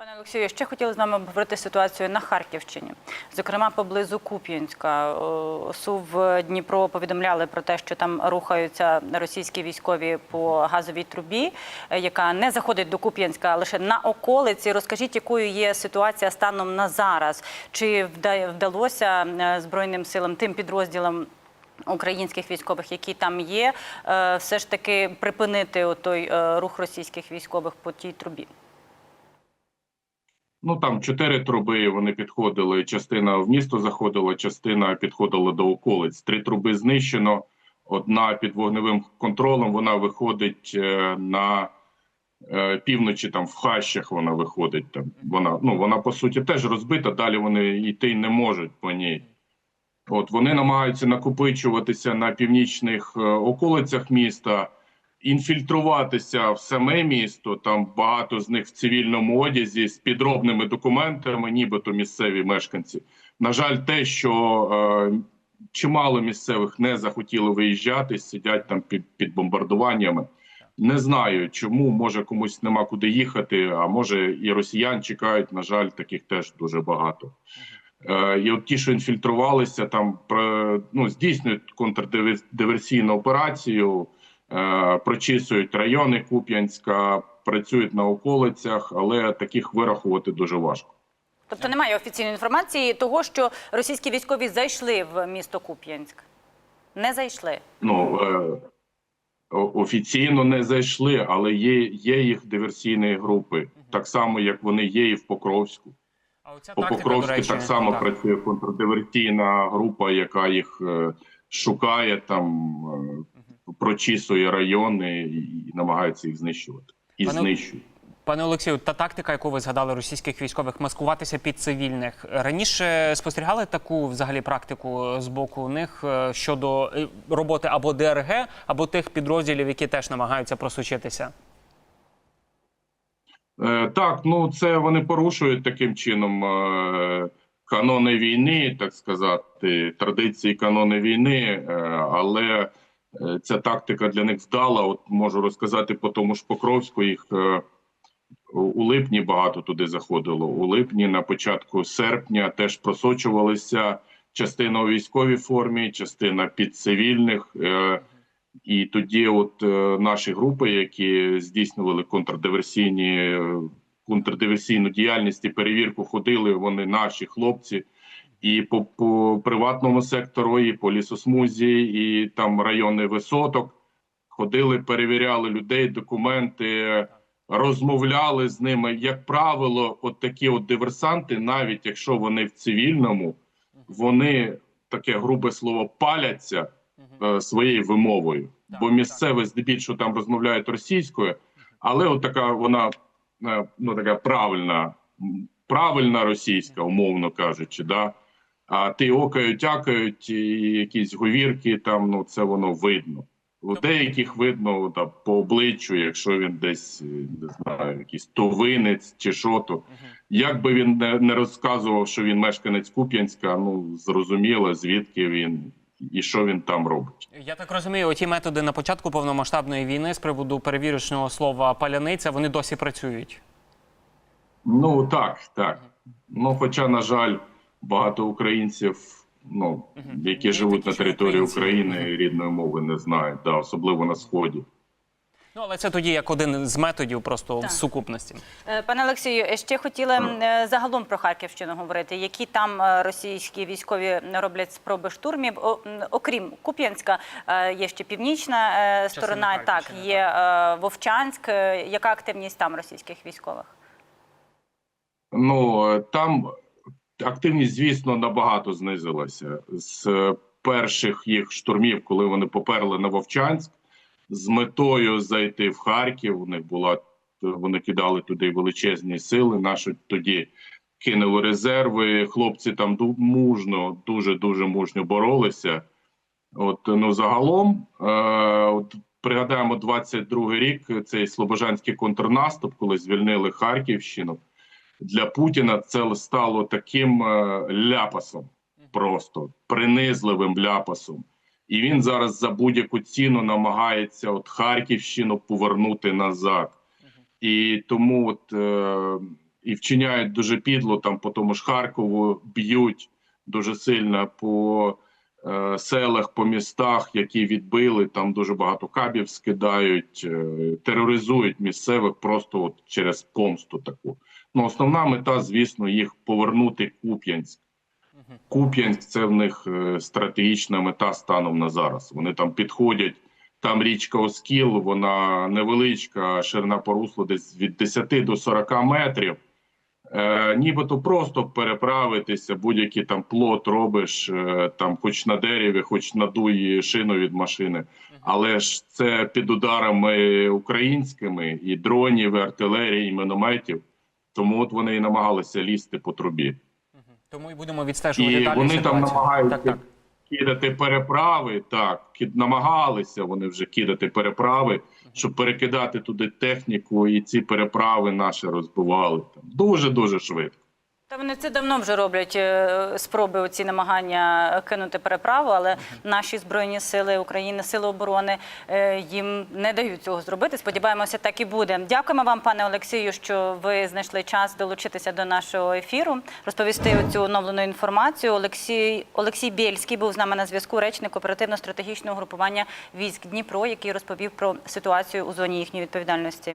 Пане Олексію, ще хотіли з вами обговорити ситуацію на Харківщині, зокрема поблизу Куп'янська. СУВ Дніпро повідомляли про те, що там рухаються російські військові по газовій трубі, е, яка не заходить до Куп'янська, а лише на околиці. Розкажіть, якою є ситуація станом на зараз? Чи вда- вдалося е, збройним силам тим підрозділам? Українських військових, які там є, е, все ж таки припинити той рух російських військових по тій трубі. Ну там чотири труби. Вони підходили. Частина в місто заходила, частина підходила до околиць. Три труби знищено. Одна під вогневим контролем. Вона виходить е, на е, півночі. Там в хащах вона виходить. Там вона ну вона по суті теж розбита. Далі вони йти не можуть по ній. От вони намагаються накопичуватися на північних е, околицях міста, інфільтруватися в саме місто. Там багато з них в цивільному одязі з підробними документами, нібито місцеві мешканці. На жаль, те, що е, чимало місцевих не захотіли виїжджати, сидять там під, під бомбардуваннями. Не знаю, чому може комусь нема куди їхати, а може і росіян чекають. На жаль, таких теж дуже багато. Е, І от ті, що інфільтрувалися, там ну, здійснюють контрдиверсійну операцію, прочісують райони Куп'янська, працюють на околицях, але таких вирахувати дуже важко. Тобто немає офіційної інформації того, що російські військові зайшли в місто Куп'янськ. Не зайшли. Ну е, офіційно не зайшли, але є, є їх диверсійні групи, так само як вони є і в Покровську. По Покровську так само так. працює контрдиверсійна група, яка їх е, шукає, там е, прочісує райони і, намагається їх знищувати. І Пане- знищує. Пане Олексію, та тактика, яку ви згадали російських військових, маскуватися під цивільних. Раніше спостерігали таку взагалі практику з боку них е, щодо е, роботи або ДРГ, або тих підрозділів, які теж намагаються просучитися. Е, так, ну це вони порушують таким чином канони війни, так сказати, традиції канони війни, але ця тактика для них вдала. От можу розказати по тому ж Покровську їх. Е, у липні багато туди заходило. У липні, на початку серпня, теж просочувалися частина у військовій формі, частина під цивільних. Е, і тоді, от е, наші групи, які здійснювали контрдиверсійні е, контрдиверсійну діяльність і перевірку, ходили вони, наші хлопці, і по, по приватному сектору, і по лісосмузі, і там райони висоток. Ходили, перевіряли людей, документи, розмовляли з ними. Як правило, от такі от диверсанти, навіть якщо вони в цивільному, вони таке грубе слово паляться е, своєю вимовою, бо місцеві здебільшого там розмовляють російською, але от така вона е, ну така правильна, правильна російська, умовно кажучи, да. А ти окають, тякають, і якісь говірки, там ну це воно видно. У деяких видно та, по обличчю, якщо він десь е, не знаю, якийсь товинець чи що то. Як би він не, не розказував, що він мешканець Куп'янська, ну зрозуміло, звідки він і що він там робить. Я так розумію, оті методи на початку повномасштабної війни з приводу перевірочного слова паляниця вони досі працюють. Ну так, так. Ну, хоча, на жаль, багато українців, ну які живуть на території. України, рідної мови не знають, да, особливо на сході. Ну але це тоді як один з методів просто Так. в сукупності. Е, Пане Олексію, ще хотіла е, загалом про Харківщину говорити. Які там е, російські військові роблять спроби штурмів? Окрім Куп'янська, е, є ще північна е, сторона. Так, є е, Вовчанськ. Е, Яка активність там російських військових? Ну е, там активність, звісно, набагато знизилася з е, перших їх штурмів, коли вони поперли на Вовчанськ, з метою зайти в Харків. У була вони кидали туди величезні сили. Наші тоді кинули резерви. Хлопці там мужно, дуже дуже мужньо боролися. От ну загалом, е, от пригадаємо 22-й рік. Цей слобожанський контрнаступ, коли звільнили Харківщину для Путіна це стало таким е, ляпасом, просто принизливим ляпасом. І він зараз за будь-яку ціну намагається от Харківщину повернути назад. І тому, от е, і вчиняють дуже підло. Там по тому ж Харкову б'ють дуже сильно по е, селах, по містах, які відбили. Там дуже багато кабів скидають, е, тероризують місцевих просто от через помсту таку. Ну, основна мета, звісно, їх повернути Куп'янськ. Куп'янськ це в них е, стратегічна мета станом на зараз. Вони там підходять. Там річка Оскіл, вона невеличка, ширина порусла десь від 10 до 40 метрів. Е, нібито просто переправитися, будь-який там плот робиш, е, там хоч на дереві, хоч на дуї шину від машини. Але ж це під ударами українськими і дронів, і артилерії, і мінометів. Тому от вони і намагалися лізти по трубі. Тому і будемо відстежувати І далі вони ситуацію. там намагаються Так, так. кидати переправи. Так, кід намагалися вони вже кидати переправи, щоб перекидати туди техніку, і ці переправи наші розбивали там дуже дуже швидко. Та вони це давно вже роблять е, спроби ці намагання кинути переправу, але наші збройні сили України, сили оборони е, їм не дають цього зробити. Сподіваємося, так і буде. Дякуємо вам, пане Олексію, що ви знайшли час долучитися до нашого ефіру, розповісти цю оновлену інформацію. Олексій Олексій Бєльський був з нами на зв'язку, речник оперативно-стратегічного групування військ Дніпро, який розповів про ситуацію у зоні їхньої відповідальності.